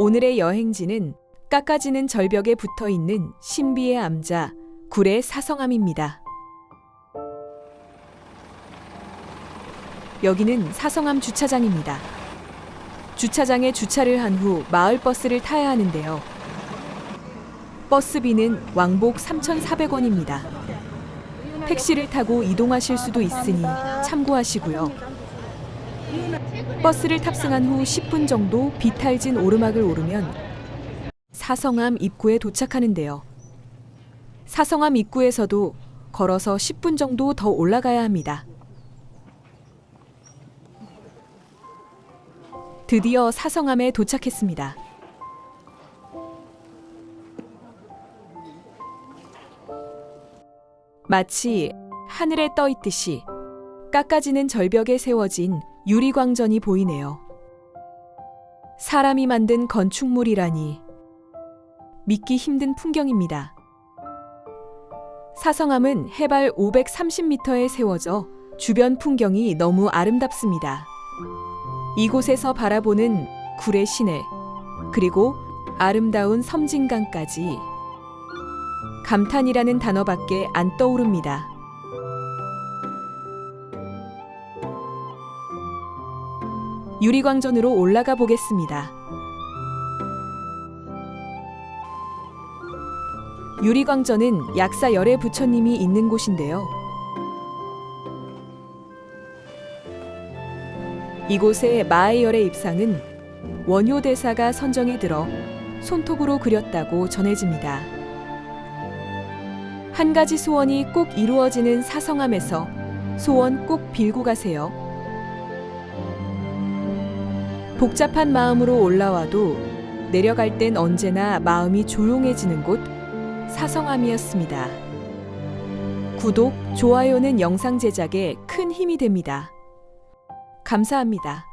오늘의 여행지는 깎아지는 절벽에 붙어 있는 신비의 암자 굴의 사성암입니다. 여기는 사성암 주차장입니다. 주차장에 주차를 한 후 마을 버스를 타야 하는데요. 버스비는 왕복 3,400원입니다. 택시를 타고 이동하실 수도 있으니 참고하시고요. 버스를 탑승한 후 10분 정도 비탈진 오르막을 오르면 사성암 입구에 도착하는데요. 사성암 입구에서도 걸어서 10분 정도 더 올라가야 합니다. 드디어 사성암에 도착했습니다. 마치 하늘에 떠 있듯이 깎아지는 절벽에 세워진 유리광전이 보이네요. 사람이 만든 건축물이라니 믿기 힘든 풍경입니다. 사성암은 해발 530m에 세워져 주변 풍경이 너무 아름답습니다. 이곳에서 바라보는 굴의 시내, 그리고 아름다운 섬진강까지 감탄이라는 단어밖에 안 떠오릅니다. 유리광전으로 올라가 보겠습니다. 유리광전은 약사 열애 부처님이 있는 곳인데요. 이곳의 마애열의 입상은 원효 대사가 선정에 들어 손톱으로 그렸다고 전해집니다. 한 가지 소원이 꼭 이루어지는 사성함에서 소원 꼭 빌고 가세요. 복잡한 마음으로 올라와도 내려갈 땐 언제나 마음이 조용해지는 곳 사성함이었습니다. 구독, 좋아요는 영상 제작에 큰 힘이 됩니다. 감사합니다.